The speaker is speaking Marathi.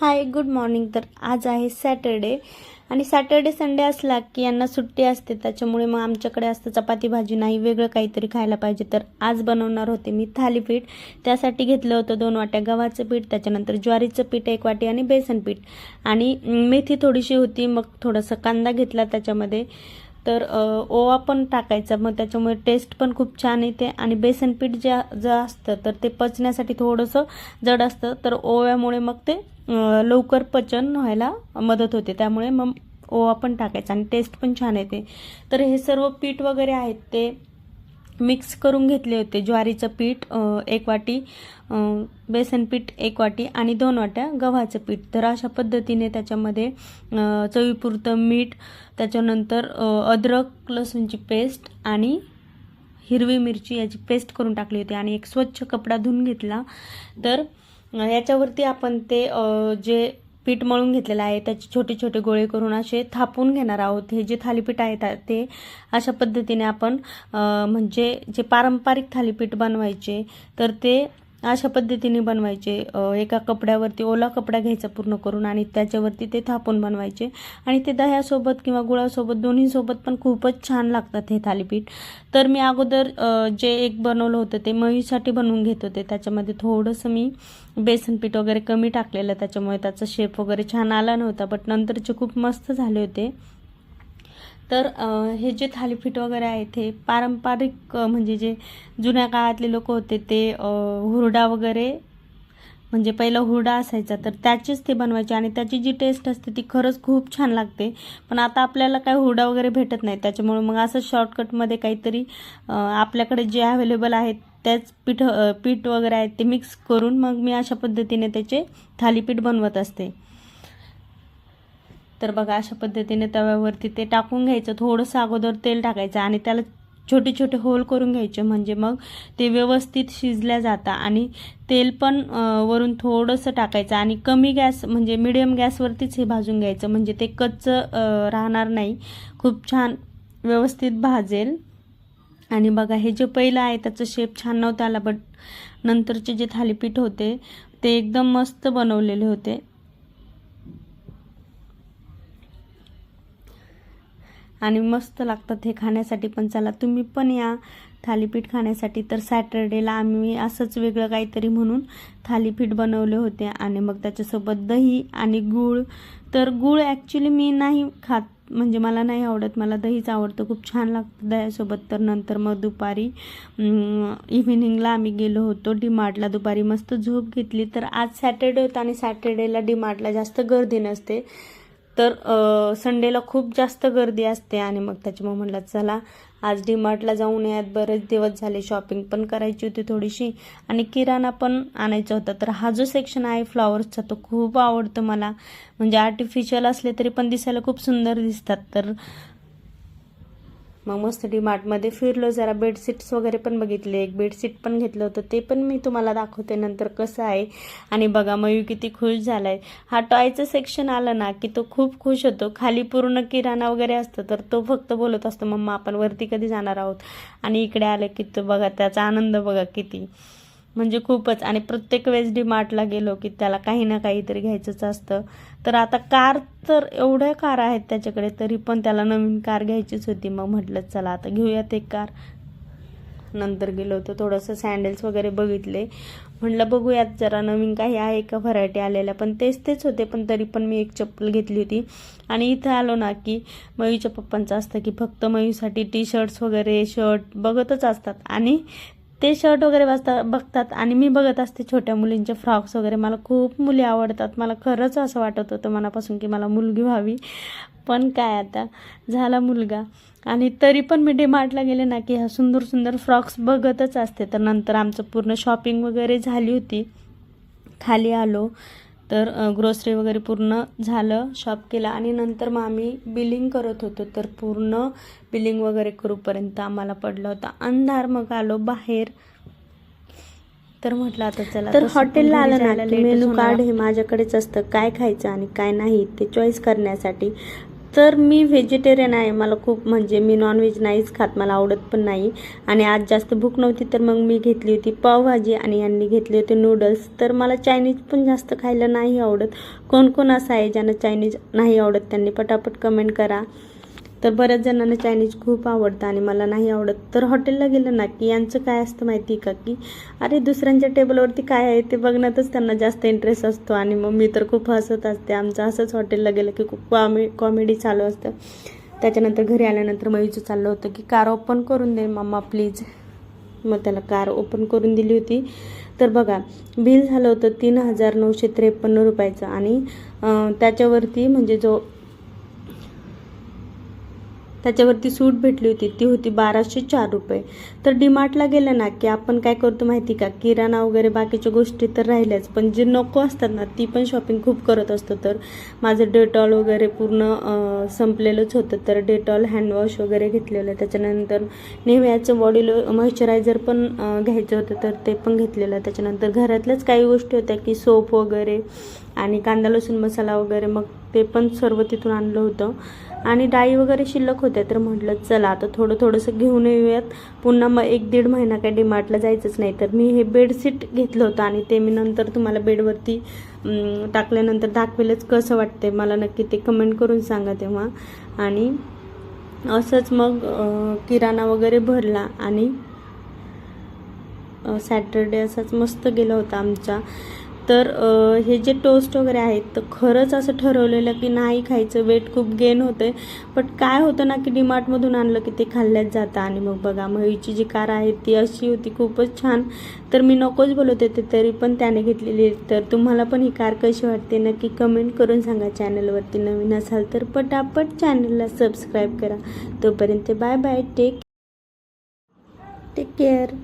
हाय गुड मॉर्निंग तर आज आहे सॅटरडे आणि सॅटरडे संडे असला की यांना सुट्टी असते. त्याच्यामुळे मग आमच्याकडे असतं चपाती भाजी नाही वेगळं काहीतरी खायला पाहिजे. तर आज बनवणार होते मी थालीपीठ. त्यासाठी घेतलं होतं दोन वाट्या गव्हाचं पीठ त्याच्यानंतर ज्वारीचं पीठ एक वाटी आणि बेसन पीठ. आणि मेथी थोडीशी होती मग थोडंसं कांदा घेतला त्याच्यामध्ये. तर ओवा पण टाकायचा. मग त्याच्यामुळे टेस्ट पण खूप छान येते आणि बेसन पीठ जे जे असतं तर ते पचण्यासाठी थोडंसं जड असतं. तर ओव्यामुळे मग ते लवकर पचन व्हायला मदत होते. त्यामुळे मग ओवा पण टाकायचा आणि टेस्ट पण छान येते. तर हे सर्व पीठ वगैरे आहेत ते मिक्स करून घेतले होते. ज्वारीचं पीठ एक वाटी बेसन पीठ एक वाटी आणि दोन वाट्या गव्हाचं पीठ. तर अशा पद्धतीने त्याच्यामध्ये चवीपुरतं मीठ त्याच्यानंतर अद्रक लसूणची पेस्ट आणि हिरवी मिरची याची पेस्ट करून टाकली होती आणि एक स्वच्छ कपडा धुवून घेतला. तर याच्यावरती आपण ते जे पीठ मळून घेतलेलं आहे. त्याचे छोटे छोटे गोळे करून असे थापून घेणार आहोत. हे जे थालीपीठ आहे ते अशा पद्धतीने आपण म्हणजे जे पारंपरिक थालीपीठ बनवायचे तर ते अशा पद्धतीने बनवायचे. एका कपड्यावरती ओला कपडा घ्यायचा पूर्ण करून आणि त्याच्यावरती ते थापून बनवायचे. आणि ते दह्यासोबत किंवा गुळासोबत दोन्हीसोबत पण खूपच छान लागतात हे थालीपीठ. तर मी अगोदर जे एक बनवलं होतं ते मयूसाठी बनवून घेत होते. त्याच्यामध्ये थोडंसं मी बेसनपीठ वगैरे कमी टाकलेलं. त्याच्यामुळे त्याचा शेप वगैरे छान आला नव्हता बट नंतरचे खूप मस्त झाले होते. तर हे जे थालीपीठ वगैरे आहेत हे पारंपरिक म्हणजे जे जुन्या काळातले लोक होते ते हुरडा वगैरे म्हणजे पहिला हुरडा असायचा तर त्याचीच ते बनवायचे आणि त्याची जी टेस्ट असते ती खरंच खूप छान लागते. पण आता आपल्याला काय हुरडा वगैरे भेटत नाही त्याच्यामुळे मग असं शॉर्टकटमध्ये काहीतरी आपल्याकडे जे अवेलेबल आहेत त्याच पीठ पीठ वगैरे आहेत ते मिक्स करून मग मी अशा पद्धतीने त्याचे थालीपीठ बनवत असते. तर बघा अशा पद्धतीने तव्यावरती ते टाकून घ्यायचं. थोडंसं अगोदर तेल टाकायचं आणि त्याला छोटे छोटे होल करून घ्यायचे. म्हणजे मग ते व्यवस्थित शिजल्या जाता आणि तेल पण वरून थोडंसं टाकायचं आणि कमी गॅस म्हणजे मिडियम गॅसवरतीच हे भाजून घ्यायचं. म्हणजे ते कच्चं राहणार नाही. खूप छान व्यवस्थित भाजेल. आणि बघा हे जे पहिलं आहे त्याचं शेप छान नव्हतं आला बट नंतरचे जे थालीपीठ होते ते एकदम मस्त बनवलेले होते. आणि मस्त लागतात हे खाण्यासाठी पण. चला तुम्ही पण या थालीपीठ खाण्यासाठी. तर सॅटर्डेला आम्ही असंच वेगळं काहीतरी म्हणून थालीपीठ बनवले होते. आणि मग त्याच्यासोबत दही आणि गूळ. तर गूळ ॲक्च्युली मी नाही खात म्हणजे मला नाही आवडत. मला दहीच आवडतं. खूप छान लागतं दह्यासोबत. तर नंतर मग दुपारी इव्हिनिंगला आम्ही गेलो होतो डीमार्टला. दुपारी मस्त झोप घेतली. तर आज सॅटर्डे होता आणि सॅटर्डेला डीमार्टला जास्त गर्दी नसते. तर संडेला खूप जास्त गर्दी असते आणि मग त्याच्यामुळे म्हटलं चला आज डीमार्टला जाऊन यात. बरेच दिवस झाले शॉपिंग पण करायची होती थोडीशी आणि किराणा पण आणायचा होता. तर हा जो सेक्शन आहे फ्लॉवर्सचा तो खूप आवडतो मला. म्हणजे आर्टिफिशियल असले तरी पण दिसायला खूप सुंदर दिसतात. तर मग मस्त डीमार्टमध्ये फिरलो जरा बेडशीट्स वगैरे पण बघितले. एक बेडशीट पण घेतलं होतं ते पण मी तुम्हाला दाखवते नंतर कसं आहे. आणि बघा मयू किती खुश झाला आहे हा टॉयचं सेक्शन आलं ना की तो खूप खुश होतो. खाली पूर्ण किराणा वगैरे असतं तर तो फक्त बोलत असतो मम्मा आपण वरती कधी जाणार आहोत? आणि इकडे आलं की तो बघा त्याचा आनंद बघा किती. म्हणजे खूपच. आणि प्रत्येक वेळेस डीमार्टला गेलो की त्याला काही ना काहीतरी घ्यायचंच असतं. तर आता कार तर एवढ्या कार आहेत त्याच्याकडे तरी पण त्याला नवीन कार घ्यायचीच होती. मग म्हटलं चला आता घेऊयात एक कार. नंतर गेलो होतो थोडंसं सँडल्स वगैरे बघितले. म्हटलं बघूयात जरा नवीन काही आहे का? व्हरायटी आलेल्या. पण तेच तेच होते पण तरी पण मी एक चप्पल घेतली होती. आणि इथं आलो ना की मयूच्या पप्पांचं असतं की फक्त मयूसाठी टी शर्ट्स वगैरे शर्ट बघतच असतात. आणि ते शर्ट वगैरे बसता बघतात आणि मी बघत असते छोट्या मुलींचे फ्रॉक्स वगैरे. मला खूप मुली आवडतात. मला खरंच असं वाटत होतं मनापासून की मला मुलगी व्हावी. पण काय आता? झाला मुलगा. आणि तरी पण मी डीमार्टला गेले ना की ह्या सुंदर सुंदर फ्रॉक्स बघतच असते. तर नंतर आमचं पूर्ण शॉपिंग वगैरे झाली होती. खाली आलो. तर ग्रोसरी वगैरे पूर्ण झालं शॉप केलं आणि नंतर मग आम्ही बिलिंग करत होतो. तर पूर्ण बिलिंग वगैरे करूपर्यंत आम्हाला पडला होता. अंधार मग आलो बाहेर. तर म्हटलं आता चला तर हॉटेलला आलं ना मेनू कार्ड हे माझ्याकडेच असतं काय खायचं आणि काय नाही ते चॉईस करण्यासाठी. तर मी व्हेजिटेरियन आहे. मला खूप म्हणजे मी नॉनव्हेज नाहीच खात. मला आवडत पण नाही. आणि आज जास्त भूक नव्हती तर मग मी घेतली होती पावभाजी आणि यांनी घेतले होते नूडल्स तर मला चायनीज पण जास्त खायला नाही आवडत. कोण कोण असं आहे ज्यांना चायनीज नाही आवडत त्यांनी पटापट कमेंट करा. तर बऱ्याच जणांना चायनीज खूप आवडतं आणि मला नाही आवडत. तर हॉटेलला गेलं ना की यांचं काय असतं माहिती का की अरे दुसऱ्यांच्या टेबलवरती काय आहे ते बघण्यातच त्यांना जास्त इंटरेस्ट असतो आणि मग मी तर खूप हसत असते. आमचं असंच हॉटेलला गेलं की खूप कॉमे कॉमेडी चालू असतं. त्याच्यानंतर घरी आल्यानंतर मयूचं चाललं होतं की कार ओपन करून दे मम्मा प्लीज मग त्याला कार ओपन करून दिली होती. तर बघा बिल झालं होतं तीन हजार नऊशे त्रेपन्न रुपयाचं आणि त्याच्यावरती म्हणजे जो त्याच्यावरती सूट भेटली होती. ती होती बाराशे चार रुपये. तर डीमार्टला गेलं ना की आपण काय करतो माहिती का? किराणा वगैरे बाकीच्या गोष्टी तर राहिल्याच. पण जे नको असतात ना ती पण शॉपिंग खूप करत असतो. तर माझं डेटॉल वगैरे पूर्ण संपलेलंच होतं. तर डेटॉल हँडवॉश वगैरे घेतलेलं. त्याच्यानंतर नेव्याचं बॉडी मॉइश्चरायझर पण घ्यायचं होतं. तर ते पण घेतलेलं. त्याच्यानंतर घरातल्याच काही गोष्टी होत्या की सोप वगैरे आणि कांदा लसूण मसाला वगैरे. मग ते पण सर्व तिथून आणलं होतं. आणि डाळी वगैरे शिल्लक होत्या तर म्हटलं चला आता थोडं थोडंसं घेऊन येऊयात. पुन्हा मग एक दीड महिना काय डिमार्टला जायचंच नाही. तर मी हे बेडशीट घेतलं होतं आणि ते मी नंतर तुम्हाला बेडवरती टाकल्यानंतर दाखवेलच कसं वाटते मला नक्की ते कमेंट करून सांगा तेव्हा. आणि असंच मग किराणा वगैरे भरला आणि सॅटरडे असाच मस्त गेला होता आमचा. तर हे जे टोस्ट वगैरे आहेत तर खरंच असं ठरवलेलं की नाही खायचं वेट खूप गेन होतं आहे बट काय होतं ना की डीमार्टमधून आणलं की ते खाल्ल्याच जातं. आणि मग बघा मग हिची जी कार आहे ती अशी होती खूपच छान. तर मी नकोच बोलत होते तरी पण त्याने घेतलेली तर तुम्हाला पण ही कार कशी वाटते नक्की कमेंट करून सांगा चॅनलवरती नवीन असाल तर पटापट चॅनलला सबस्क्राईब करा. तोपर्यंत bye bye take take care.